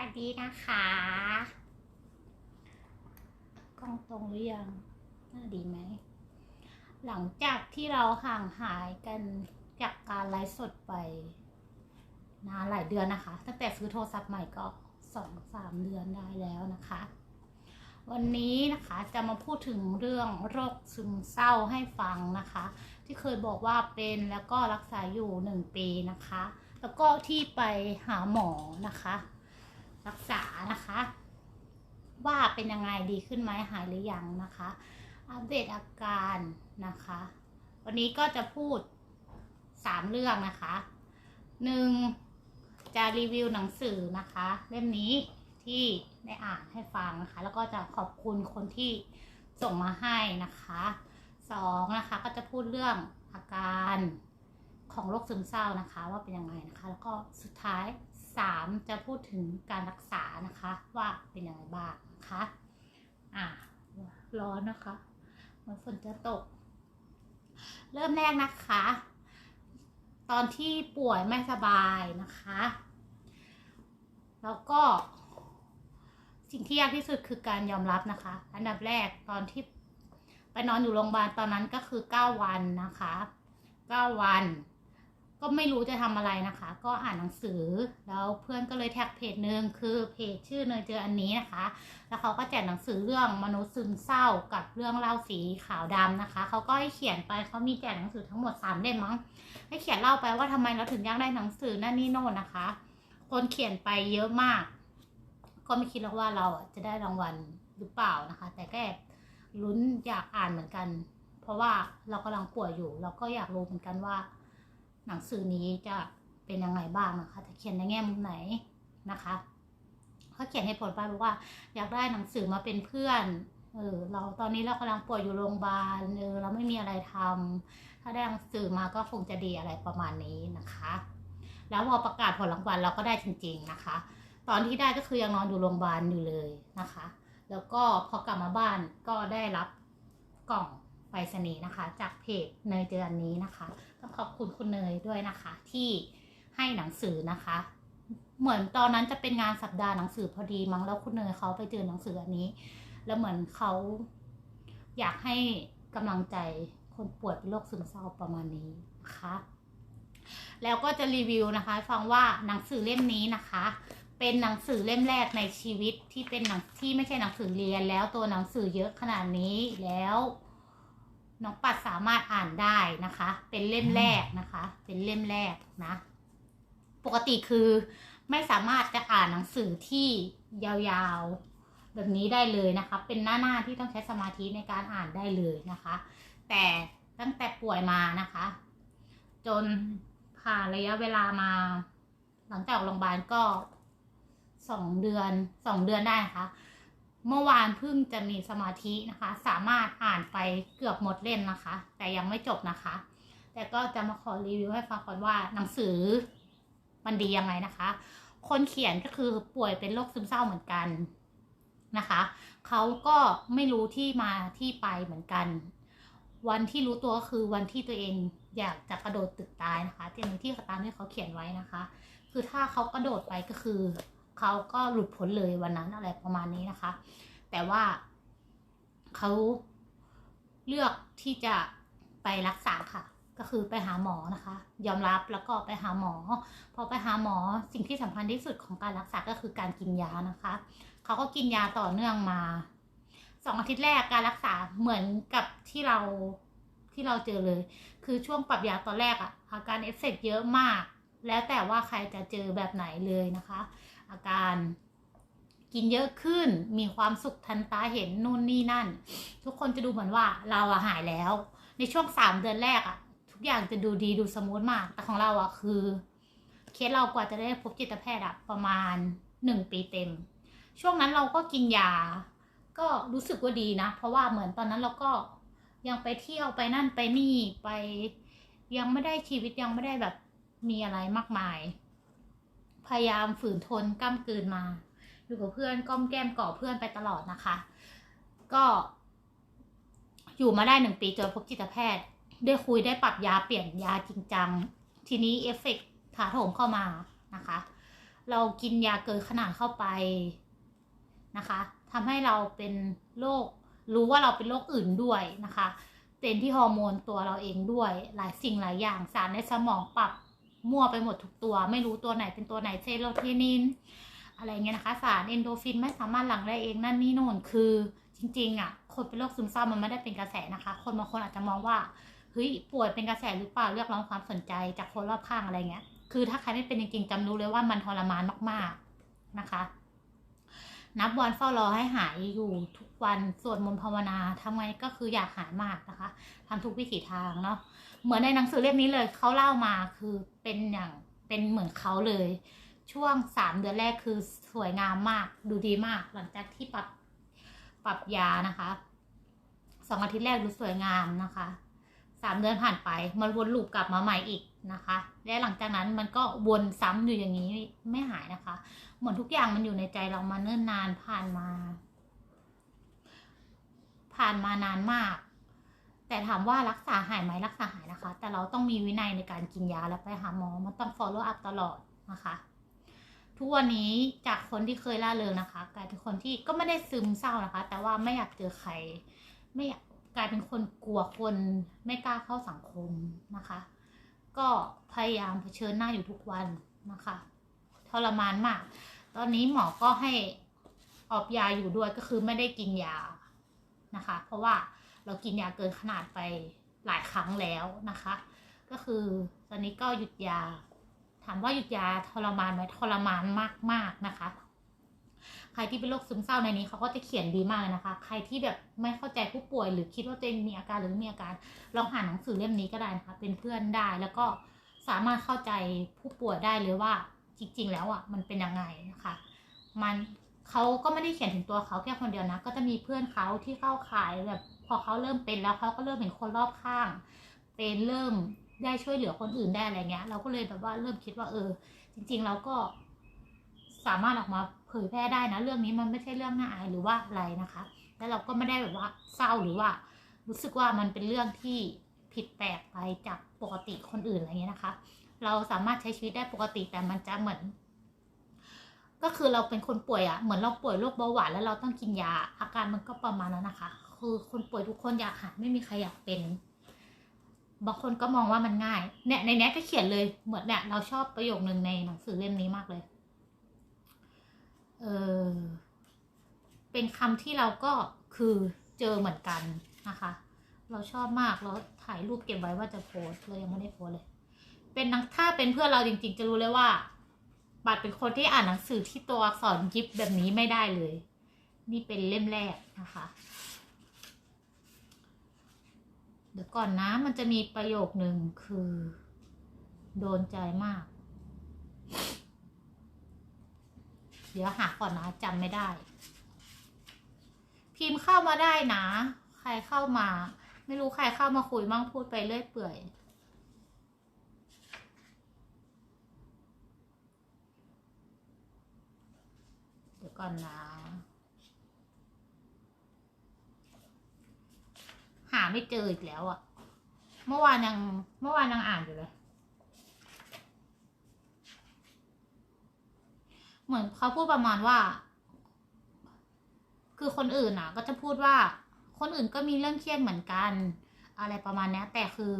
วัสดีนะคะ กล้องตรงหรือยัง น่าดีไหม หลังจากที่เราห่างหายกันจากการไลฟ์สดไปนานหลายเดือนนะคะ ตั้งแต่ซื้อโทรศัพท์ใหม่ก็สองสามเดือนได้แล้วนะคะ วันนี้นะคะจะมาพูดถึงเรื่องโรคซึมเศร้าให้ฟังนะคะ ที่เคยบอกว่าเป็นแล้วก็รักษาอยู่หนึ่งปีนะคะ แล้วก็ที่ไปหาหมอนะคะ รักษานะคะ ว่าเป็นยังไงดีขึ้นไหมหายหรือยังนะคะ อัปเดตอาการนะคะ วันนี้ก็จะพูดสามเรื่องนะคะหนึ่งจะรีวิวหนังสือนะคะ เล่มนี้ที่ได้อ่านให้ฟังนะคะ แล้วก็จะขอบคุณคนที่ส่งมาให้นะคะสองนะคะก็จะพูดเรื่องอาการของโรคซึมเศร้านะคะ ว่าเป็นยังไงนะคะ แล้วก็สุดท้าย สามจะพูดถึงการรักษานะคะว่าเป็นยังไงบ้างนะคะอะร้อนนะคะเหมันฝนจะตก เริ่มแรกนะคะ ตอนที่ป่วยไม่สบายนะคะ แล้วก็ สิ่งที่ยากที่สุดคือการยอมรับนะคะ อันดับแรกตอนที่ไปนอนอยู่โรงพยาบาลตอนนั้นก็คือ 9 วันนะคะ 9 วัน ก็ไม่รู้จะทำอะไรนะคะ ก็อ่านหนังสือ แล้วเพื่อนก็เลยแท็กเพจหนึ่งคือเพจชื่อเนยเจออันนี้นะคะ แล้วเขาก็แจกหนังสือเรื่องมนุษย์ซึมเศร้ากับเรื่องเล่าสีขาวดำนะคะ เขาก็ให้เขียนไปเขามีแจกหนังสือทั้งหมด3เล่มมั้ง ให้เขียนเล่าไปว่าทำไมเราถึงอยากได้หนังสือนั่นนี่โน่นนะคะ คนเขียนไปเยอะมาก ก็ไม่คิดหรอกว่าเราจะได้รางวัลหรือเปล่านะคะ แต่ก็แอบลุ้นอยากอ่านเหมือนกัน เพราะว่าเรากำลังป่วยอยู่ เราก็อยากรู้เหมือนกันว่า หนังสือนี้จะเป็นยังไงบ้างนะคะจะเขียนในแง่มุมไหนนะคะเขาเขียนให้ผลไปบอกว่า อยากได้หนังสือมาเป็นเพื่อนเออเราตอนนี้เรากำลังป่วยอยู่โรงพยาบาลเออเราไม่มีอะไรทำถ้าได้หนังสือมาก็คงจะดีอะไรประมาณนี้นะคะ แล้วพอประกาศผลรางวัลเราก็ได้จริง ๆนะคะ ตอนที่ได้ก็คือยังนอนอยู่โรงพยาบาลอยู่เลยนะคะ แล้วก็พอกลับมาบ้านก็ได้รับกล่องไปรษณีย์นะคะ จากเพจเนยเจออันนี้นะคะ ต้องขอบคุณคุณเนยด้วยนะคะ ที่ให้หนังสือนะคะ เหมือนตอนนั้นจะเป็นงานสัปดาห์หนังสือพอดีมั้งแล้วคุณเนยเขาไปเจอหนังสืออันนี้ แล้วเหมือนเขาอยากให้กำลังใจคนป่วยเป็นโรคซึมเศร้าประมาณนี้นะคะ แล้วก็จะรีวิวนะคะ ฟังว่าหนังสือเล่มนี้นะคะ เป็นหนังสือเล่มแรกในชีวิตที่เป็นหนังที่ไม่ใช่หนังสือเรียนแล้วตัวหนังสือเยอะขนาดนี้แล้ว น้องปัดสามารถอ่านได้นะคะ เป็นเล่มแรกนะคะ เป็นเล่มแรกนะ ปกติคือไม่สามารถจะอ่านหนังสือที่ยาวๆ แบบนี้ได้เลยนะคะ เป็นหน้าๆที่ต้องใช้สมาธิในการอ่านได้เลยนะคะ แต่ตั้งแต่ป่วยมานะคะ จนผ่านระยะเวลามา หลังจากโรงพยาบาลก็สองเดือนสองเดือนได้นะคะ เมื่อวานเพิ่งจะมีสมาธินะคะ สามารถอ่านไปเกือบหมดเล่มนะคะ แต่ยังไม่จบนะคะ แต่ก็จะมาขอรีวิวให้ฟังก่อนว่าหนังสือมันดียังไงนะคะ คนเขียนก็คือป่วยเป็นโรคซึมเศร้าเหมือนกันนะคะเขาก็ไม่รู้ที่มาที่ไปเหมือนกัน วันที่รู้ตัวก็คือวันที่ตัวเองอยากจะกระโดดตึกตายนะคะที่ที่ตามที่เขาเขียนไว้นะคะ คือถ้าเขากระโดดไปก็คือ เขาก็หลุดพ้นเลยวันนั้นอะไรประมาณนี้นะคะ แต่ว่าเขาเลือกที่จะไปรักษาค่ะ ก็คือไปหาหมอนะคะ ยอมรับแล้วก็ไปหาหมอ พอไปหาหมอสิ่งที่สำคัญที่สุดของการรักษาก็คือการกินยานะคะ เขาก็กินยาต่อเนื่องมาสองอาทิตย์แรกการรักษาเหมือนกับที่เราที่เราเจอเลย คือช่วงปรับยาตอนแรกอะอาการเอฟเฟกเยอะมาก แล้วแต่ว่าใครจะเจอแบบไหนเลยนะคะ อาการ กินเยอะขึ้นมีความสุขทันตาเห็นนู่นนี่นั่น ทุกคนจะดูเหมือนว่าเราอะหายแล้ว ในช่วงสามเดือนแรกอะทุกอย่างจะดูดีดูสมูทมาก แต่ของเราอะคือ เคสเรากว่าจะได้พบจิตแพทย์อะประมาณหนึ่งปีเต็ม ช่วงนั้นเราก็กินยา ก็รู้สึกว่าดีนะ เพราะว่าเหมือนตอนนั้นเราก็ยังไปเที่ยวไปนั่นไปนี่ไปยังไม่ได้ชีวิตยังไม่ได้แบบมีอะไรมากมาย พยายามฝืนทนกล้ามกลืนมา อยู่กับเพื่อนก้อมแก้มก่อเพื่อนไปตลอดนะคะ ก็ อยู่มาได้หนึ่งปีจนพบจิตแพทย์ ได้คุยได้ปรับยาเปลี่ยนยาจริงจัง ทีนี้เอฟเฟกต์ถาโถมเข้ามานะคะ เรากินยาเกินขนาดเข้าไปนะคะทำให้เราเป็นโรครู้ว่าเราเป็นโรคอื่นด้วยนะคะ เป็นที่ฮอร์โมนตัวเราเองด้วย หลายสิ่งหลายอย่างสารในสมองปรับ มั่วไปหมดทุกตัว ไม่รู้ตัวไหนเป็นตัวไหนเซโรโทนิน อะไรเงี้ยนะคะ สารเอนโดฟินไม่สามารถหลั่งได้เองนั่นนี่โน่นคือจริงๆอะคนเป็นโรคซึมเศร้ามันไม่ได้เป็นกระแสนะคะ คนบางคนอาจจะมองว่าเฮ้ยป่วยเป็นกระแสหรือเปล่าเรียกร้องความสนใจจากคนรอบข้างอะไรเงี้ย คือถ้าใครไม่เป็นจริงๆจำรู้เลยว่ามันทรมานมากๆนะคะ นับวันเฝ้ารอให้หายอยู่ทุกวันสวดมนต์ภาวนาทำไงก็คืออยากหายมากนะคะทำทุกวิถีทางเนาะเหมือนในหนังสือเล่มนี้เลยเขาเล่ามาคือเป็นอย่างเป็นเหมือนเขาเลย ช่วงสามเดือนแรกคือสวยงามมากดูดีมาก หลังจากที่ปรับปรับยานะคะสองอาทิตย์แรกดูสวยงามนะคะสามเดือนผ่านไปมันวนลูปกลับมาใหม่อีก นะคะ และหลังจากนั้นมันก็วนซ้ำอยู่อย่างนี้ไม่หายนะคะ เหมือนทุกอย่างมันอยู่ในใจเรามาเนิ่นนานผ่านมา ผ่านมานานมาก แต่ถามว่ารักษาหายไหมรักษาหายนะคะ แต่เราต้องมีวินัยในการกินยาและไปหาหมอมันต้อง follow up ตลอดนะคะ ทุกวันนี้จากคนที่เคยล่าเริงนะคะกลายเป็นคนที่ก็ไม่ได้ซึมเศร้านะคะ แต่ว่าไม่อยากเจอใคร ไม่อยากกลายเป็นคนกลัวคนไม่กล้าเข้าสังคมนะคะ ก็พยายามเผชิญหน้าอยู่ทุกวันนะคะทรมานมาก ตอนนี้หมอก็ให้ออกยาอยู่ด้วยก็คือไม่ได้กินยานะคะ เพราะว่าเรากินยาเกินขนาดไปหลายครั้งแล้วนะคะ ก็คือตอนนี้ก็หยุดยา ถามว่าหยุดยาทรมานไหมทรมานมากๆนะคะ ใครที่เป็นโรคซึมเศร้าในนี้เขาก็จะเขียนดีมากเลยนะคะ ใครที่แบบไม่เข้าใจผู้ป่วย หรือคิดว่าตัวเองมีอาการหรือไม่มีอาการลองอ่านหนังสือเล่มนี้ก็ได้นะคะ เป็นเพื่อนได้แล้วก็สามารถเข้าใจผู้ป่วยได้เลยว่าจริง ๆ แล้วอะมันเป็นยังไงนะคะ มันเขาก็ไม่ได้เขียนถึงตัวเขาแค่คนเดียวนะ ก็จะมีเพื่อนเขาที่เข้าขายแบบพอเขาเริ่มเป็นแล้วเขาก็เริ่มเห็นคนรอบข้าง เป็นเริ่มได้ช่วยเหลือคนอื่นได้อะไรเงี้ย เราก็เลยแบบว่าเริ่มคิดว่า เออ จริง ๆ เราก็สามารถออกมา ผยแพร่ได้นะเรื่องนี้มันไม่ใช่เรื่องน่าอายหรือว่าอะไรนะคะ แล้วเราก็ไม่ได้แบบว่าเศร้าหรือว่า รู้สึกว่ามันเป็นเรื่องที่ผิดแปลกไปจากปกติคนอื่นอะไรเงี้ยนะคะ เราสามารถใช้ชีวิตได้ปกติแต่มันจะเหมือน ก็คือเราเป็นคนป่วยอะ่ะเหมือนเราป่วยโรคเบาหวานแล้วเราต้องกินยาอาการมันก็ประมาณนั้นนะคะ คือคนป่วยทุกคนอยากหายไม่มีใครอยากเป็นบางคนก็มองว่ามันง่ายเนี่ยในนี้ก็เขียนเลยเหมือนเนี่ยเราชอบประโยคนึงในหนังสือเล่มนี้มากเลย เออเป็นคำที่เราก็คือเจอเหมือนกันนะคะ เราชอบมากเราถ่ายรูปเก็บไว้ว่าจะโพสเรายังไม่ได้โพสเลย เป็นนักถ้าเป็นเพื่อนเราจริง ๆ จะรู้เลยว่า บัตรเป็นคนที่อ่านหนังสือที่ตัวอักษรยิบแบบนี้ไม่ได้เลย นี่เป็นเล่มแรกนะคะ เดี๋ยวก่อนนะมันจะมีประโยคหนึ่งคือ โดนใจมาก เดี๋ยวหาก่อนนะจำไม่ได้ พิมพ์เข้ามาได้นะ ใครเข้ามา ไม่รู้ใครเข้ามาคุยมั่งพูดไปเรื่อยเปื่อยเดี๋ยวก่อนนะ หาไม่เจออีกแล้วอะเมื่อวานยังเมื่อวานยังอ่านอยู่เลย เหมือนเขาพูดประมาณว่า คือคนอื่นอะ ก็จะพูดว่า คนอื่นก็มีเรื่องเครียดเหมือนกัน อะไรประมาณนี้แต่คือ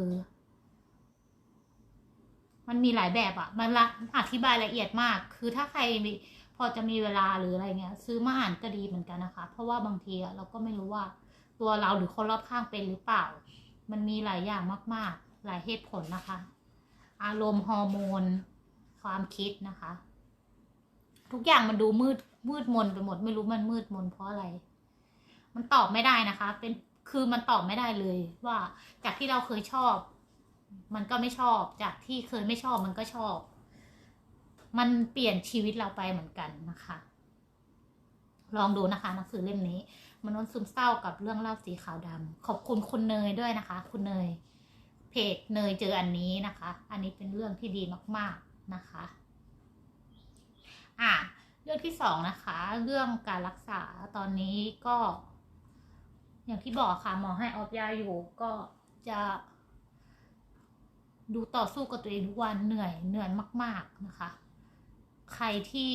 มันมีหลายแบบอะ มันละอธิบายละเอียดมาก คือถ้าใครมีพอจะมีเวลาหรืออะไรเงี้ย ซื้อมาอ่านก็ดีเหมือนกันนะคะ เพราะว่าบางทีอะเราก็ไม่รู้ว่าตัวเราหรือคนรอบข้างเป็นหรือเปล่า มันมีหลายอย่างมาก ๆ หลายเหตุผลนะคะ อารมณ์ฮอร์โมน ความคิดนะคะ ทุกอย่างมันดูมืดมืดมนไปหมด ไม่รู้มันมืดมนเพราะอะไร มันตอบไม่ได้นะคะ เป็นคือมันตอบไม่ได้เลย ว่าจากที่เราเคยชอบ มันก็ไม่ชอบ จากที่เคยไม่ชอบมันก็ชอบ มันเปลี่ยนชีวิตเราไปเหมือนกันนะคะ ลองดูนะคะหนังสือเล่มนี้มนุษย์ซึมเศร้ากับเรื่องเล่าสีขาวดำขอบคุณคุณเนยด้วยนะคะ คุณเนย เพจเนยเจออันนี้นะคะ อันนี้เป็นเรื่องที่ดีมาก ๆนะคะ อะเรื่องที่สองนะคะ เรื่องการรักษาตอนนี้ก็ อย่างที่บอกค่ะหมอให้ออกยาอยู่ก็จะดูต่อสู้กับตัวเองทุกวันเหนื่อยเหนื่อยมาก ๆนะคะ ใครที่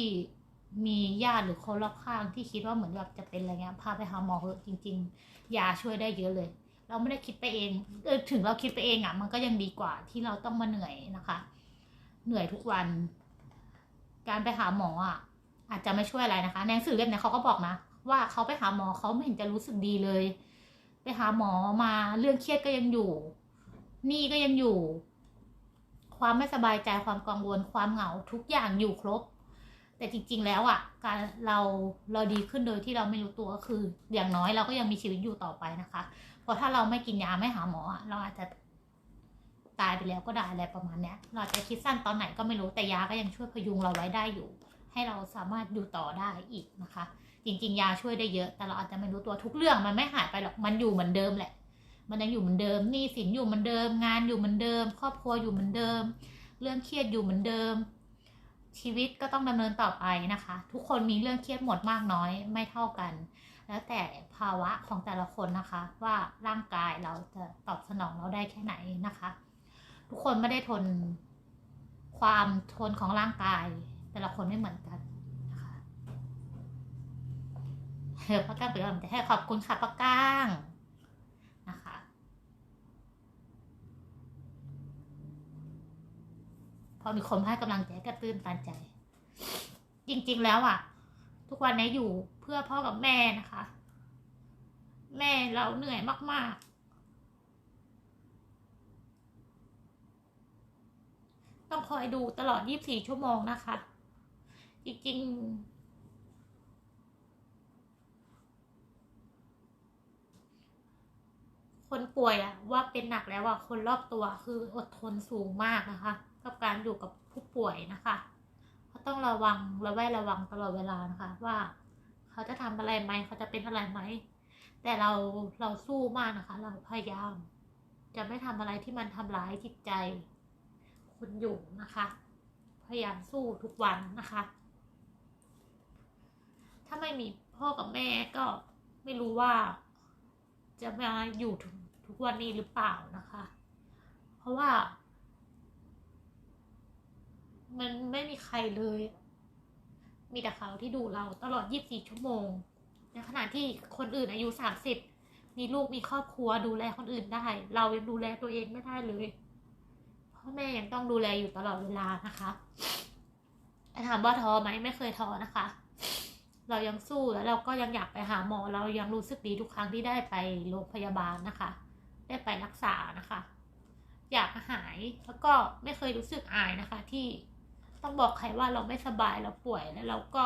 มีญาติหรือคนรอบข้างที่คิดว่าเหมือนแบบจะเป็นอะไรเงี้ยพาไปหาหมอเถอะจริง ๆ ยาช่วยได้เยอะเลย เราไม่ได้คิดไปเองเออถึงเราคิดไปเองอะ่ะ มันก็ยังดีกว่าที่เราต้องมาเหนื่อยนะคะ เหนื่อยทุกวัน การไปหาหมออะอาจจะไม่ช่วยอะไรนะคะในหนังสือเล่มเนี้ยเขาก็บอกนะ ว่าเขาไปหาหมอเขาไม่เห็นจะรู้สึกดีเลย ไปหาหมอมาเรื่องเครียดก็ยังอยู่หนี่ก็ยังอยู่ ความไม่สบายใจความกังวลความเหงาทุกอย่างอยู่ครบ แต่จริง ๆ แล้วอะ การเราเราดีขึ้นโดยที่เราไม่รู้ตัวก็คือ อย่างน้อยเราก็ยังมีชีวิตอยู่ต่อไปนะคะ เพราะถ้าเราไม่กินยาไม่หาหมออะเราอาจจะ ตายไปแล้วก็ได้อะไรประมาณเนี้ย เราจะคิดสั้นตอนไหนก็ไม่รู้แต่ยาก็ยังช่วยพยุงเราไว้ได้อยู่ ให้เราสามารถอยู่ต่อได้อีกนะคะ จริง ๆ ยาช่วยได้เยอะ แต่เราอาจจะไม่รู้ตัวทุกเรื่องมันไม่หายไปหรอกมันอยู่เหมือนเดิมแหละ มันยังอยู่เหมือนเดิมหนี้สินอยู่เหมือนเดิม งานอยู่เหมือนเดิม ครอบครัวอยู่เหมือนเดิม เรื่องเครียดอยู่เหมือนเดิม ชีวิตก็ต้องดำเนินต่อไปนะคะ ทุกคนมีเรื่องเครียดหมดมากน้อยไม่เท่ากันแล้วแต่ภาวะของแต่ละคนนะคะว่าร่างกายเราจะตอบสนองเราได้แค่ไหนนะคะ ทุกคนไม่ได้ทนความทนของร่างกาย แต่ละคนไม่เหมือนกันนะคะเดี๋ยวพักก้างไปก่อนจะให้ขอบคุณค่ะพักก้างนะคะพอมีคนให้กำลังใจก็ตื้นตันใจ จริงๆแล้วอะ ทุกวันนี้อยู่เพื่อพ่อกับแม่นะคะ แม่เราเหนื่อยมากๆ ต้องคอยดูตลอด 24 ชั่วโมงนะคะ จริงๆ คนป่วยอะว่าเป็นหนักแล้วอะคนรอบตัวคืออดทนสูงมากนะคะ กับการอยู่กับผู้ป่วยนะคะเขาต้องระวังระแวดระวังตลอดเวลานะคะ ว่า เขาจะทำอะไรไหมเขาจะเป็นอะไรไหมแต่เราเราสู้มากนะคะ เราพยายาม จะไม่ทำอะไรที่มันทำร้ายจิตใจ คนอยู่นะคะ พยายามสู้ทุกวันนะคะ ถ้าไม่มีพ่อกับแม่ก็ไม่รู้ว่า จะมาอยู่ถึงทุกวันนี้หรือเปล่านะคะ เพราะว่า มันไม่มีใครเลย มีแต่เขาที่ดูเราตลอด 24 ชั่วโมง ในขณะที่คนอื่นอายุ 30มีลูกมีครอบครัวดูแลคนอื่นได้ เรายังดูแลตัวเองไม่ได้เลย พ่อแม่ยังต้องดูแลอยู่ตลอดเวลานะคะถามว่าท้อไหมไม่เคยท้อนะคะ เรายังสู้แล้วเราก็ยังอยากไปหาหมอ เรายังรู้สึกดีทุกครั้งที่ได้ไปโรงพยาบาลนะคะ ได้ไปรักษานะคะ อยากหายแล้วก็ไม่เคยรู้สึกอายนะคะ ที่ต้องบอกใครว่าเราไม่สบายเราป่วยแล้วเราก็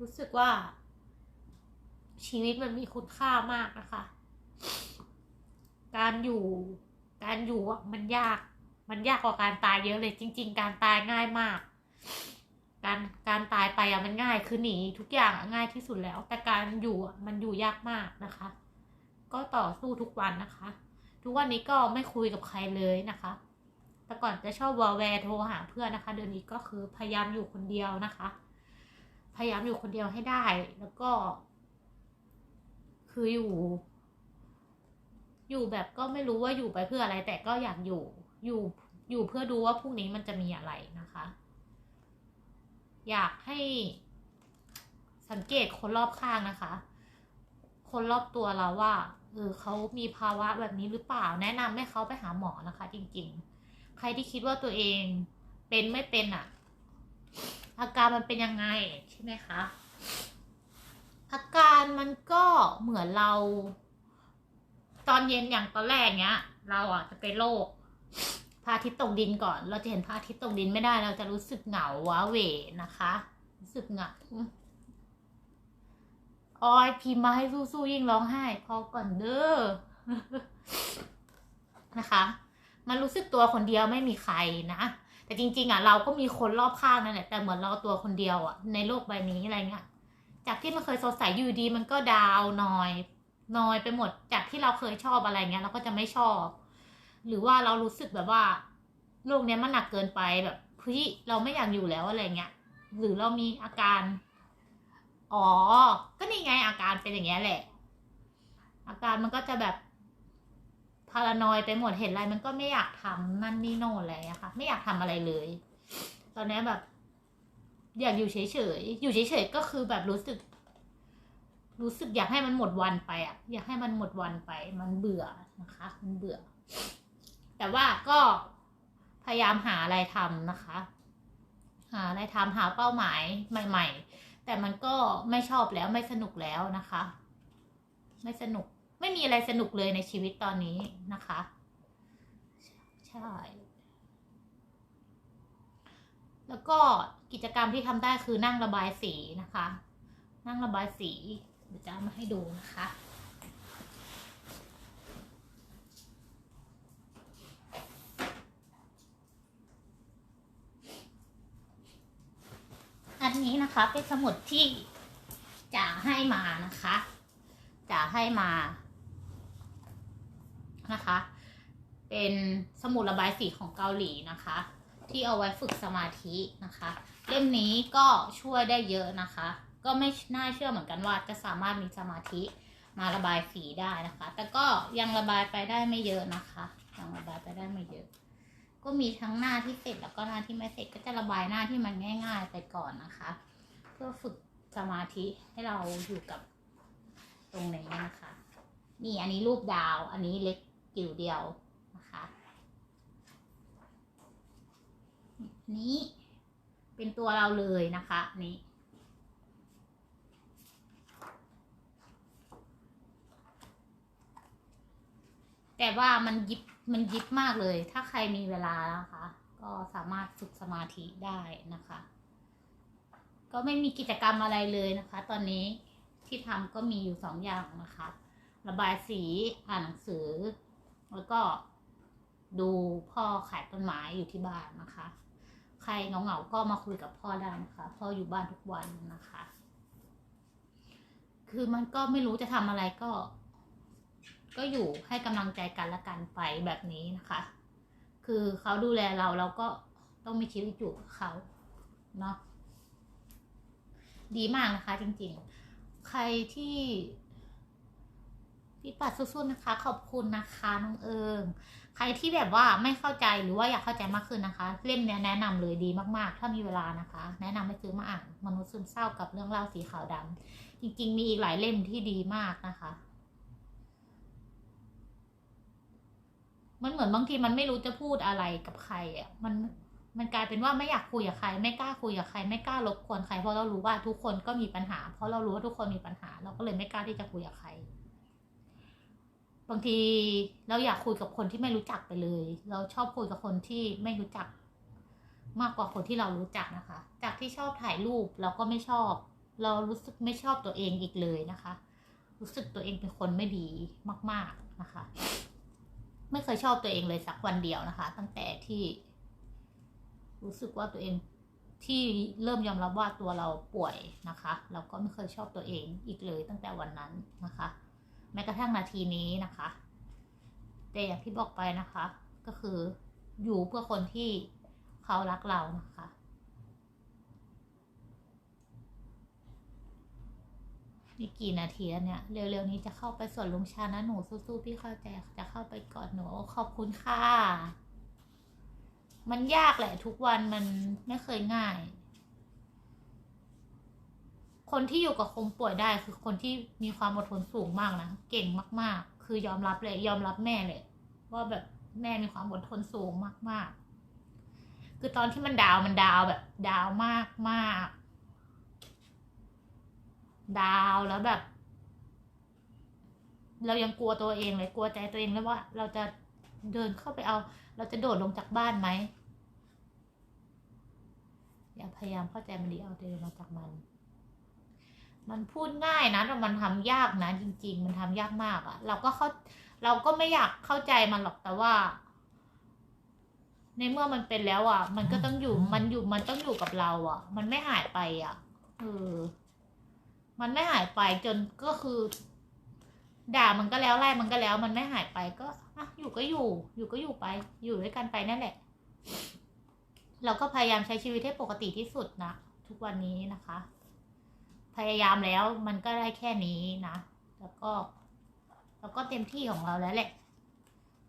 รู้สึกว่า ชีวิตมันมีคุณค่ามากนะคะ การอยู่ การอยู่อะมันยาก มันยากกว่าการตายเยอะเลย จริง ๆ การตายง่ายมาก การการตายไปอะมันง่ายคือหนีทุกอย่างง่ายที่สุดแล้ว แต่การอยู่อะมันอยู่ยากมากนะคะ ก็ต่อสู้ทุกวันนะคะ ทุกวันนี้ก็ไม่คุยกับใครเลยนะคะ แต่ก่อนจะชอบวอลแวร์โทรหาเพื่อนนะคะ เดี๋ยวนี้ก็คือพยายามอยู่คนเดียวนะคะ พยายามอยู่คนเดียวให้ได้แล้วก็ คืออยู่ อยู่แบบก็ไม่รู้ว่าอยู่ไปเพื่ออะไร แต่ก็อยากอยู่อยู่อยู่เพื่อดูว่าพรุ่งนี้มันจะมีอะไรนะคะ อยากให้สังเกตคนรอบข้างนะคะ คนรอบตัวเราว่าเออเขามีภาวะแบบนี้หรือเปล่า แนะนำให้เขาไปหาหมอนะคะ จริง ๆ ใครที่คิดว่าตัวเองเป็นไม่เป็นอะอาการมันเป็นยังไงใช่ไหมคะอาการมันก็เหมือนเรา ตอนเย็นอย่างตอนแรกเนี้ย เราอะจะเป็นโรคพระอาทิตย์ตกดินก่อน เราจะเห็นพระอาทิตย์ตกดินไม่ได้เราจะรู้สึกเหงาว้าเหวนะคะ รู้สึกเหงาออยพิมพ์มาให้สู้ๆยิ่งร้องไห้ พอก่อนเด้อนะคะ มันรู้สึกตัวคนเดียวไม่มีใครนะ แต่จริง ๆ อะ เราก็มีคนรอบข้างนั่นแหละแต่เหมือนเราตัวคนเดียวอะในโลกใบนี้อะไรเงี้ยจากที่มันเคยสดใสอยู่ดีมันก็ดาวน์นอย นอยไปหมดจากที่เราเคยชอบอะไรเงี้ยเราก็จะไม่ชอบ หรือว่าเรารู้สึกแบบว่าโลกเนี้ยมันหนักเกินไปแบบเฮ้ยเราไม่อยากอยู่แล้วอะไรเงี้ย หรือเรามีอาการ อ๋อ ก็นี่ไงอาการเป็นอย่างเงี้ยแหละ อาการมันก็จะแบบพารานอยไปหมดเห็นอะไรมันก็ไม่อยากทำนั่นนี่โน่นอะไรอะค่ะ ไม่อยากทำอะไรเลย ตอนนี้แบบ อยากอยู่เฉยๆอยู่เฉยๆก็คือแบบรู้สึก รู้สึกอยากให้มันหมดวันไปอะ อยากให้มันหมดวันไป มันเบื่อนะคะ มันเบื่อ แต่ว่าก็พยายามหาอะไรทำนะคะ หาอะไรทำหาเป้าหมายใหม่ ๆ แต่มันก็ไม่ชอบแล้วไม่สนุกแล้วนะคะ ไม่สนุกไม่มีอะไรสนุกเลยในชีวิตตอนนี้นะคะ ใช่ แล้วก็กิจกรรมที่ทำได้คือนั่งระบายสีนะคะ นั่งระบายสี เดี๋ยวจะเอามาให้ดูนะคะ อันนี้นะคะเป็นสมุดที่จ๋าให้มานะคะจ๋าให้มานะคะ เป็นสมุดระบายสีของเกาหลีนะคะ ที่เอาไว้ฝึกสมาธินะคะ เล่มนี้ก็ช่วยได้เยอะนะคะ ก็ไม่น่าเชื่อเหมือนกันว่าจะสามารถมีสมาธิมาระบายสีได้นะคะ แต่ก็ยังระบายไปได้ไม่เยอะนะคะยังระบายไปได้ไม่เยอะ ก็มีทั้งหน้าที่เสร็จแล้วก็หน้าที่ไม่เสร็จก็จะระบายหน้าที่มันง่าย ๆ ไปก่อนนะคะ เพื่อฝึกสมาธิให้เราอยู่กับตรงนี้นะคะ นี่อันนี้รูปดาว อันนี้เล็กกิ่วเดียวนะคะ นี้เป็นตัวเราเลยนะคะนี่ แต่ว่ามันยิบมันยิบมากเลย ถ้าใครมีเวลานะคะ ก็สามารถฝึกสมาธิได้นะคะ ก็ไม่มีกิจกรรมอะไรเลยนะคะ ตอนนี้ที่ทำก็มีอยู่สองอย่างนะคะ ระบายสีอ่านหนังสือ แล้วก็ดูพ่อขายต้นไม้อยู่ที่บ้านนะคะ ใครเหงาๆก็มาคุยกับพ่อได้นะคะ พ่ออยู่บ้านทุกวันนะคะ คือมันก็ไม่รู้จะทำอะไรก็ ก็อยู่ให้กำลังใจกันและกันไปแบบนี้นะคะ คือเขาดูแลเราเราก็ต้องมีชีวิตอยู่กับเขาเนาะดีมากนะคะจริงๆ ใครที่พี่ปัดสู้ๆนะคะ ขอบคุณนะคะน้องเอิงใครที่แบบว่าไม่เข้าใจหรือว่าอยากเข้าใจมากขึ้นนะคะ เล่มเนี้ยแนะนำเลยดีมากๆ ถ้ามีเวลานะคะ แนะนำให้ซื้อมาอ่านมนุษย์ซึมเศร้ากับเรื่องเล่าสีขาวดำจริง ๆ มีอีกหลายเล่มที่ดีมากนะคะ มันเหมือนบางทีมันไม่รู้จะพูดอะไรกับใครอะมันมันกลายเป็นว่าไม่อยากคุยกับใคร ไม่กล้าคุยกับใคร ไม่กล้ารบกวนใครเพราะเรารู้ว่าทุกคนก็มีปัญหา เพราะเรารู้ว่าทุกคนมีปัญหา เราก็เลยไม่กล้าที่จะคุยกับใคร บางทีเราอยากคุยกับคนที่ไม่รู้จักไปเลย เราชอบคุยกับคนที่ไม่รู้จัก มากกว่าคนที่เรารู้จักนะคะ จากที่ชอบถ่ายรูปเราก็ไม่ชอบ เรารู้สึกไม่ชอบตัวเองอีกเลยนะคะ รู้สึกตัวเองเป็นคนไม่ดีมาก ๆนะคะ ไม่เคยชอบตัวเองเลยสักวันเดียวนะคะ ตั้งแต่ที่รู้สึกว่าตัวเองที่เริ่มยอมรับว่าตัวเราป่วยนะคะเราก็ไม่เคยชอบตัวเองอีกเลยตั้งแต่วันนั้นนะคะ แม้กระทั่งนาทีนี้นะคะ แต่อย่างที่บอกไปนะคะ ก็คืออยู่เพื่อคนที่เขารักเรานะคะ นี่กี่นาทีแล้วเนี่ย เร็วๆนี้จะเข้าไปสวนลุงชานะหนูสู้ๆพี่เข้าใจจะเข้าไปกอดหนูขอบคุณค่ะ มันยากแหละ ทุกวันมันไม่เคยง่าย คนที่อยู่กับคนป่วยได้คือคนที่มีความอดทนสูงมากนะ เก่งมาก ๆ คือยอมรับเลย ยอมรับแม่เลย ว่าแบบแม่มีความอดทนสูงมาก ๆ คือตอนที่มันดาวมันดาวแบบ ดาวมากมาก ดาวแล้วแบบ เรายังกลัวตัวเองเลยกลัวใจตัวเองเลยว่า เราจะเดินเข้าไปเอา เราจะโดดลงจากบ้านไหมอย่าพยายามเข้าใจมันดีเอาตัวเองมาจากมัน มันพูดง่ายนะแต่มันทำยากนะจริง ๆ มันทำยากมากอะเราก็เข้าเราก็ไม่อยากเข้าใจมันหรอกแต่ว่า ในเมื่อมันเป็นแล้วอะมันก็ต้องอยู่มันอยู่มันต้องอยู่กับเราอะมันไม่หายไปอะเออ มันไม่หายไปจนก็คือ ด่ามันก็แล้วไล่มันก็แล้ว มันไม่หายไปก็อะอยู่ก็อยู่ อยู่ก็อยู่ไป อยู่ด้วยกันไปนั่นแหละ เราก็พยายามใช้ชีวิตให้ปกติที่สุดนะทุกวันนี้นะคะ พยายามแล้วมันก็ได้แค่นี้นะแล้วก็แล้วก็เต็มที่ของเราแล้วแหละ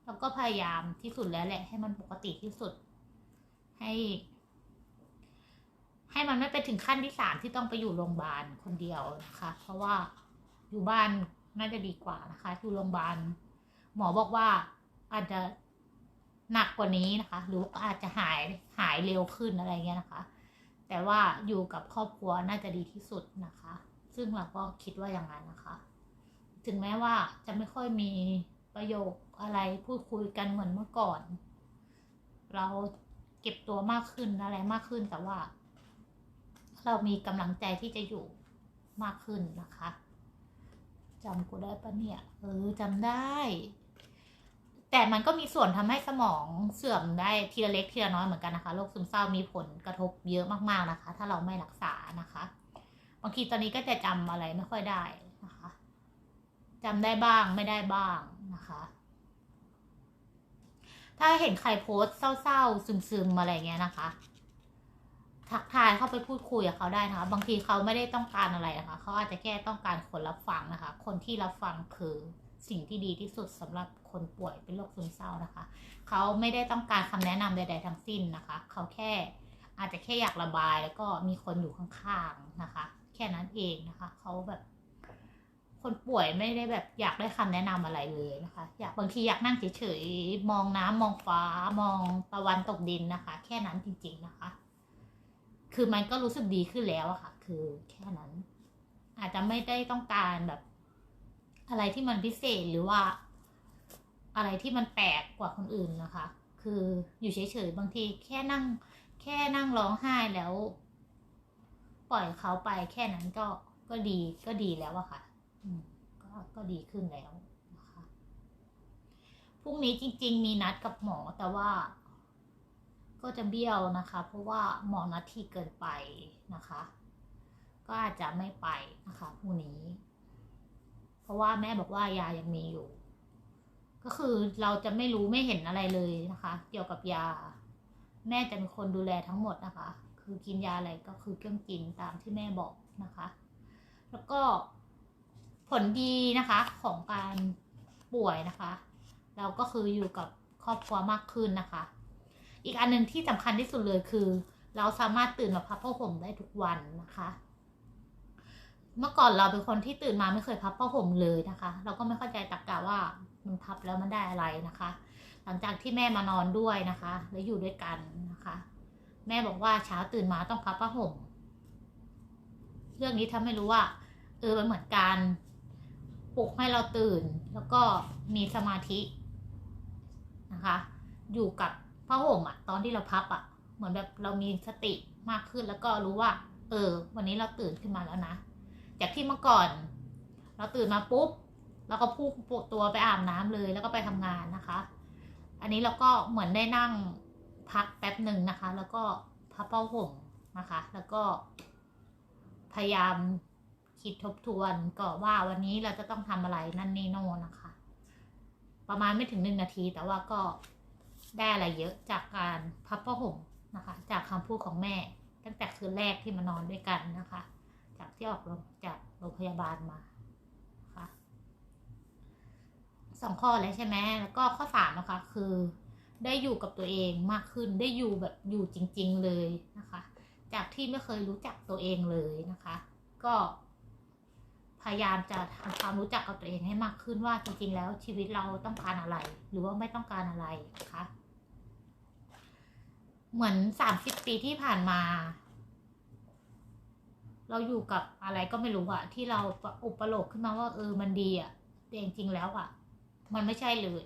เราก็พยายามที่สุดแล้วแหละ ให้มันปกติที่สุด ให้ ให้มันไม่ไปถึงขั้นที่สามที่ต้องไปอยู่โรงพยาบาลคนเดียวนะคะ เพราะว่าอยู่บ้านน่าจะดีกว่านะคะ อยู่โรงพยาบาลหมอบอกว่าอาจจะหนักกว่านี้นะคะ หรืออาจจะหายหายเร็วขึ้นอะไรเงี้ยนะคะ แต่ว่าอยู่กับครอบครัวน่าจะดีที่สุดนะคะ ซึ่งเราก็คิดว่าอย่างนั้นนะคะ ถึงแม้ว่าจะไม่ค่อยมีประโยคอะไรพูดคุยกันเหมือนเมื่อก่อน เราเก็บตัวมากขึ้นอะไรมากขึ้นแต่ว่า เรามีกำลังใจที่จะอยู่มากขึ้นนะคะจำกูได้ปะเนี่ยเออจำได้ แต่มันก็มีส่วนทำให้สมองเสื่อมได้ทีละเล็กทีละน้อยเหมือนกันนะคะโรคซึมเศร้ามีผลกระทบเยอะมากๆนะคะ ถ้าเราไม่รักษานะคะบางทีตอนนี้ก็จะจำอะไรไม่ค่อยได้นะคะจำได้บ้างไม่ได้บ้างนะคะ ถ้าเห็นใครโพสเศร้าๆซึมๆอะไรเงี้ยนะคะ ทักทายเข้าไปพูดคุยกับเขาได้นะคะบางทีเขาไม่ได้ต้องการอะไรนะคะเขาอาจจะแค่ต้องการคนรับฟังนะคะ คนที่รับฟังคือสิ่งที่ดีที่สุดสำหรับคนป่วยเป็นโรคซึมเศร้านะคะ เขาไม่ได้ต้องการคำแนะนำใด ๆ ทั้งสิ้นนะคะ เขาแค่อาจจะแค่อยากระบายแล้วก็มีคนอยู่ข้างๆนะคะ แค่นั้นเองนะคะ เขาแบบ คนป่วยไม่ได้แบบอยากได้คำแนะนำอะไรเลยนะคะ อยากบางทีอยากนั่งเฉยๆมองน้ำมองฟ้ามองตะวันตกดินนะคะ แค่นั้นจริง ๆนะคะ คือมันก็รู้สึกดีขึ้นแล้วอะค่ะ คือแค่นั้น อาจจะไม่ได้ต้องการแบบ อะไรที่มันพิเศษหรือว่า อะไรที่มันแปลกกว่าคนอื่นนะคะ คืออยู่เฉยๆบางทีแค่นั่ง แค่นั่งร้องไห้แล้ว ปล่อยเขาไปแค่นั้นก็ก็ดีก็ดีแล้วอะค่ะ อืมก็ก็ดีขึ้นแล้วนะคะพรุ่งนี้จริง ๆ มีนัดกับหมอแต่ว่า ก็จะเบี้ยวนะคะ เพราะว่าหมอนัดที่เกินไปนะคะ ก็อาจจะไม่ไปนะคะพรุ่งนี้ เพราะว่าแม่บอกว่ายายังมีอยู่ ก็คือเราจะไม่รู้ไม่เห็นอะไรเลยนะคะ เกี่ยวกับยา แม่จะเป็นคนดูแลทั้งหมดนะคะ คือกินยาอะไรก็คือเครื่องกินตามที่แม่บอกนะคะ แล้วก็ผลดีนะคะของการป่วยนะคะ เราก็คืออยู่กับครอบครัวมากขึ้นนะคะ อีกอันหนึ่งที่สำคัญที่สุดเลยคือ เราสามารถตื่นมาพับผ้าห่มได้ทุกวันนะคะ เมื่อก่อนเราเป็นคนที่ตื่นมาไม่เคยพับผ้าห่มเลยนะคะ เราก็ไม่เข้าใจตรรกะว่ามันพับแล้วมันได้อะไรนะคะ หลังจากที่แม่มานอนด้วยนะคะ แล้วอยู่ด้วยกันนะคะ แม่บอกว่าเช้าตื่นมาต้องพับผ้าห่ม เรื่องนี้ทำให้รู้ว่า เออมันเหมือนการปลุกให้เราตื่นแล้วก็มีสมาธินะคะ อยู่กับ ผ้าห่มอะตอนที่เราพับอะเหมือนแบบเรามีสติมากขึ้นแล้วก็รู้ว่า เออ วันนี้เราตื่นขึ้นมาแล้วนะ จากที่เมื่อก่อน เราตื่นมาปุ๊บเราก็พุ่งปวดตัวไปอาบน้ำเลยแล้วก็ไปทำงานนะคะ อันนี้เราก็เหมือนได้นั่งพักแป๊บหนึ่งนะคะ แล้วก็พับผ้าห่มนะคะ แล้วก็ พยายามคิดทบทวนก็ว่าวันนี้เราจะต้องทำอะไรนั่นนี่โน่นนะคะ ประมาณไม่ถึงหนึ่งนาทีแต่ว่าก็ ได้อะไรเยอะจากการพับผ้าห่มนะคะ จากคำพูดของแม่ ตั้งแต่คืนแรกที่มานอนด้วยกันนะคะ จากที่ออกโรงจากโรงพยาบาลมาค่ะสองข้อแล้วใช่ไหมแล้วก็ข้อสามนะคะ คือได้อยู่กับตัวเองมากขึ้นได้อยู่แบบอยู่จริง ๆเลยนะคะ จากที่ไม่เคยรู้จักตัวเองเลยนะคะ ก็พยายามจะทำความรู้จักกับตัวเองให้มากขึ้นว่าจริงๆ แล้วชีวิตเราต้องการอะไร หรือว่าไม่ต้องการอะไรนะคะ เหมือนสามสิบปีที่ผ่านมา เราอยู่กับอะไรก็ไม่รู้อะที่เราอุปโลกขึ้นมาว่า เออมันดีอะแต่จริงๆแล้วอะมันไม่ใช่เลย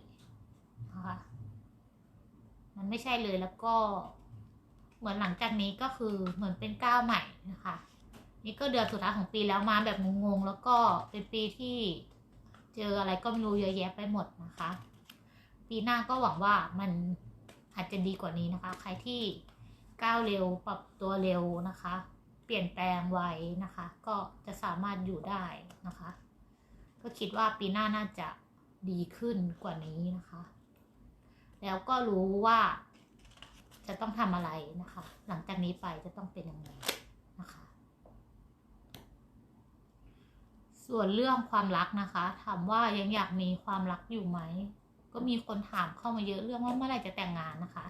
นะคะมันไม่ใช่เลยแล้วก็ เหมือนหลังจากนี้ก็คือเหมือนเป็นก้าวใหม่นะคะ นี่ก็เดือนสุดท้ายของปีแล้วมาแบบงงๆแล้วก็เป็นปีที่เจออะไรก็ไม่รู้เยอะแยะไปหมดนะคะ ปีหน้าก็หวังว่ามัน อาจจะดีกว่านี้นะคะ ใครที่ก้าวเร็วปรับตัวเร็วนะคะ เปลี่ยนแปลงไวนะคะ ก็จะสามารถอยู่ได้นะคะ ก็คิดว่าปีหน้าน่าจะดีขึ้นกว่านี้นะคะ แล้วก็รู้ว่าจะต้องทำอะไรนะคะ หลังจากนี้ไปจะต้องเป็นยังไงนะคะ ส่วนเรื่องความรักนะคะ ถามว่ายังอยากมีความรักอยู่ไหม ก็มีคนถามเข้ามาเยอะเรื่องว่าเมื่อไหร่จะแต่งงานนะคะ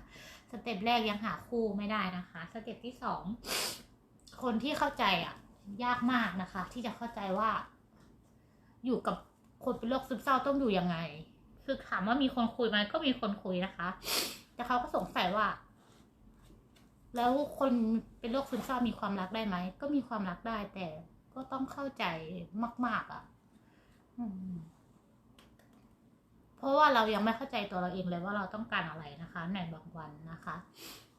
สเต็ปแรกยังหาคู่ไม่ได้นะคะ สเต็ปที่สองคนที่เข้าใจอะ ยากมากนะคะ ที่จะเข้าใจว่า อยู่กับคนเป็นโรคซึมเศร้าต้องอยู่ยังไง คือถามว่ามีคนคุยไหมก็มีคนคุยนะคะ แต่เขาก็สงสัยว่า แล้วคนเป็นโรคซึมเศร้ามีความรักได้ไหมก็มีความรักได้แต่ก็ต้องเข้าใจมาก ๆ อะ อืม เพราะว่าเรายังไม่เข้าใจตัวเราเองเลยว่าเราต้องการอะไรนะคะในบางวันนะคะ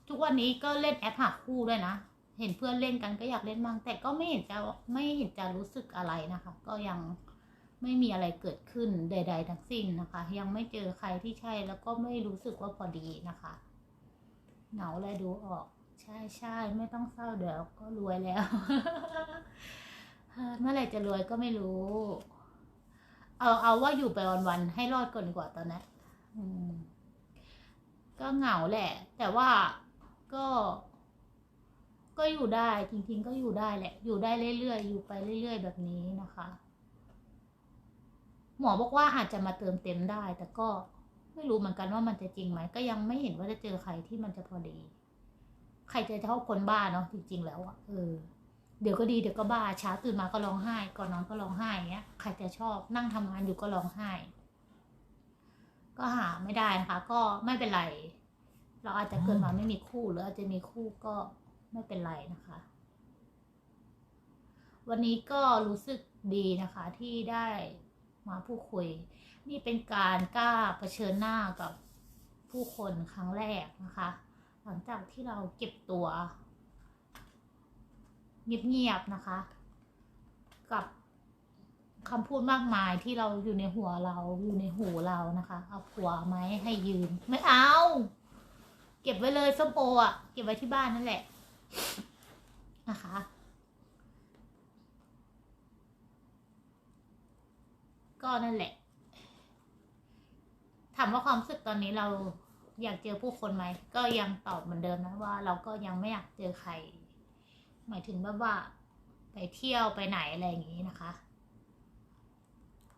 ทุกวันนี้ก็เล่นแอปหาคู่ด้วยนะ เห็นเพื่อนเล่นกันก็อยากเล่นบ้างแต่ก็ไม่เห็นจะไม่เห็นจะรู้สึกอะไรนะคะ ก็ยังไม่มีอะไรเกิดขึ้นใด ๆ ทั้งสิ้นนะคะ ยังไม่เจอใครที่ใช่แล้วก็ไม่รู้สึกว่าพอดีนะคะเหงาเลยดูออก ใช่ใช่ไม่ต้องเศร้าเดี๋ยวก็รวยแล้วเมื่อไหร่จะรวยก็ไม่รู้ เอาเอาว่าอยู่ไปวันๆให้รอดก่อนดีกว่าตอนนี้อืมก็เหงาแหละ แต่ว่าก็ ก็อยู่ได้จริง ๆ ก็อยู่ได้แหละ อยู่ได้เรื่อยๆอยู่ไปเรื่อย ๆ แบบนี้นะคะ หมอบอกว่าอาจจะมาเติมเต็มได้ แต่ก็ไม่รู้เหมือนกันว่ามันจะจริงไหมก็ยังไม่เห็นว่าจะเจอใครที่มันจะพอดี ใครจะชอบคนบ้าเนาะจริงๆแล้วอะเออ เดี๋ยวก็ดีเดี๋ยวก็บ้าเช้าตื่นมาก็ร้องไห้ ก่อนนอนก็ร้องไห้เงี้ยใครจะชอบนั่งทำงานอยู่ก็ร้องไห้ ก็หาไม่ได้นะคะก็ไม่เป็นไร เราอาจจะเกิดมาไม่มีคู่หรืออาจจะมีคู่ก็ไม่เป็นไรนะคะ วันนี้ก็รู้สึกดีนะคะที่ได้มาพูดคุย นี่เป็นการกล้าเผชิญหน้ากับผู้คนครั้งแรกนะคะ หลังจากที่เราเก็บตัว เงียบๆนะคะ กับคำพูดมากมายที่เราอยู่ในหัวเราอยู่ในหูเรานะคะ เอาผัวไหมให้ยืมไม่เอา เก็บไว้เลยส้มโออะ เก็บไว้ที่บ้านนั่นแหละนะคะก็นั่นแหละ ถามว่าความรู้สึกตอนนี้เราอยากเจอผู้คนไหม ก็ยังตอบเหมือนเดิมนะว่าเราก็ยังไม่อยากเจอใคร หมายถึงแบบว่า ไปเที่ยวไปไหนอะไรอย่างนี้นะคะ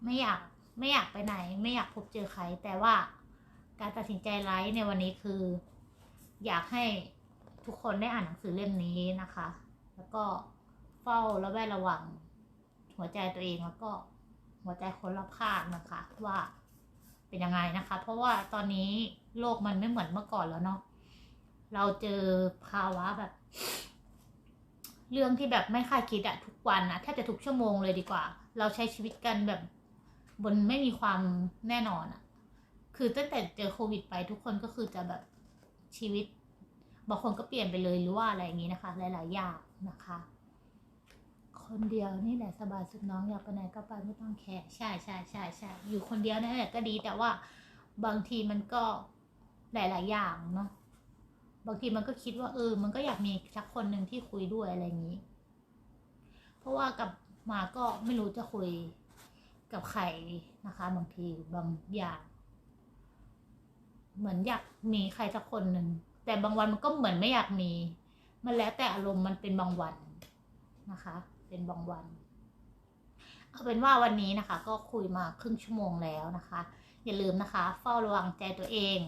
ไม่อยากไม่อยากไปไหน ไม่อยากพบเจอใคร แต่ว่าการตัดสินใจไลฟ์ในวันนี้คือ อยากให้ทุกคนได้อ่านหนังสือเล่มนี้นะคะ แล้วก็เฝ้าระแวดระวัง หัวใจตัวเองแล้วก็หัวใจคนรอบข้างนะคะ ว่าเป็นยังไงนะคะ เพราะว่าตอนนี้โลกมันไม่เหมือนเมื่อก่อนแล้วเนาะเราเจอภาวะแบบ เรื่องที่แบบไม่คาดคิดอะทุกวันอะแทบจะทุกชั่วโมงเลยดีกว่า เราใช้ชีวิตกันแบบบนไม่มีความแน่นอนอะคือตั้งแต่เจอโควิดไปทุกคนก็คือจะแบบชีวิตบางคนก็เปลี่ยนไปเลยหรือว่าอะไรอย่างนี้นะคะ หลายๆอย่างนะคะ คนเดียวนี่แหละสบายสุดน้องอยากไปไหนก็ไปไม่ต้องแคร์ใช่ใช่ใช่ใช่อยู่คนเดียวนั่นแหละก็ดีแต่ว่าบางทีมันก็หลาย ๆ อย่างเนาะ บางทีมันก็คิดว่าเออ มันก็อยากมีสักคนหนึ่งที่คุยด้วยอะไรอย่างนี้ เพราะว่ากับมาก็ไม่รู้จะคุยกับใครนะคะ บางทีบางอย่าง เหมือนอยากมีใครสักคนหนึ่งแต่บางวันมันก็เหมือนไม่อยากมี มันแล้วแต่อารมณ์มันเป็นบางวันนะคะ เป็นบางวัน เอาเป็นว่าวันนี้นะคะ ก็คุยมาครึ่งชั่วโมงแล้วนะคะ อย่าลืมนะคะ เฝ้าระวังใจตัวเอง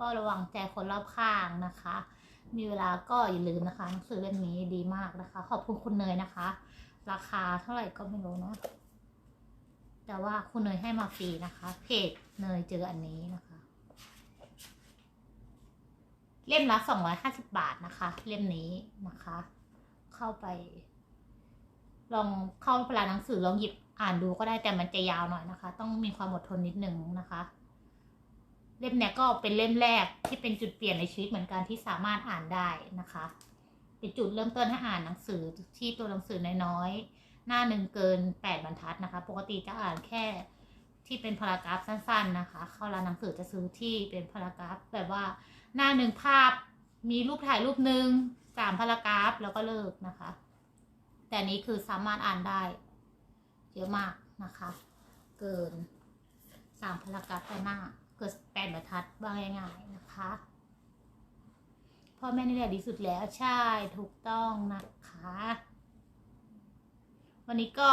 เฝ้าระวังใจคนรอบข้างนะคะ มีเวลาก็อย่าลืมนะคะหนังสือเล่มนี้ดีมากนะคะ ขอบคุณคุณเนยนะคะ ราคาเท่าไหร่ก็ไม่รู้นะแต่ว่าคุณเนยให้มาฟรีนะคะ เพจเนยเจออันนี้นะคะ เล่มละสองร้อยห้าสิบาทนะคะ เล่มนี้นะคะ เข้าไป ลองเข้าเวลาหนังสือลองหยิบอ่านดูก็ได้แต่มันจะยาวหน่อยนะคะ ต้องมีความอดทนนิดนึงนะคะ เล่มเนี้ยก็เป็นเล่มแรกที่เป็นจุดเปลี่ยนในชีวิตเหมือนกันที่สามารถอ่านได้นะคะ เป็นจุดเริ่มต้นให้อ่านหนังสือที่ตัวหนังสือน้อยๆหน้าหนึ่งเกินแปดบรรทัดนะคะ ปกติจะอ่านแค่ที่เป็นพารากราฟสั้น ๆนะคะ เข้าร้านหนังสือจะซื้อที่เป็นพารากราฟแบบว่าหน้าหนึ่งภาพมีรูปถ่ายรูปหนึ่งสามพารากราฟแล้วก็เลิกนะคะ แต่นี้คือสามารถอ่านได้ เยอะมากนะคะ เกินสามพารากราฟต่อหน้า เกิดแปดบรรทัดว่าง่ายๆนะคะพ่อแม่นี่แหละดีสุดแล้วใช่ถูกต้องนะคะ วันนี้ก็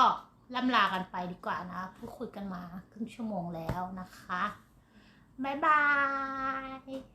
ล่ำลากันไปดีกว่านะพูดคุยกันมาครึ่งชั่วโมงแล้วนะคะ บ๊ายบาย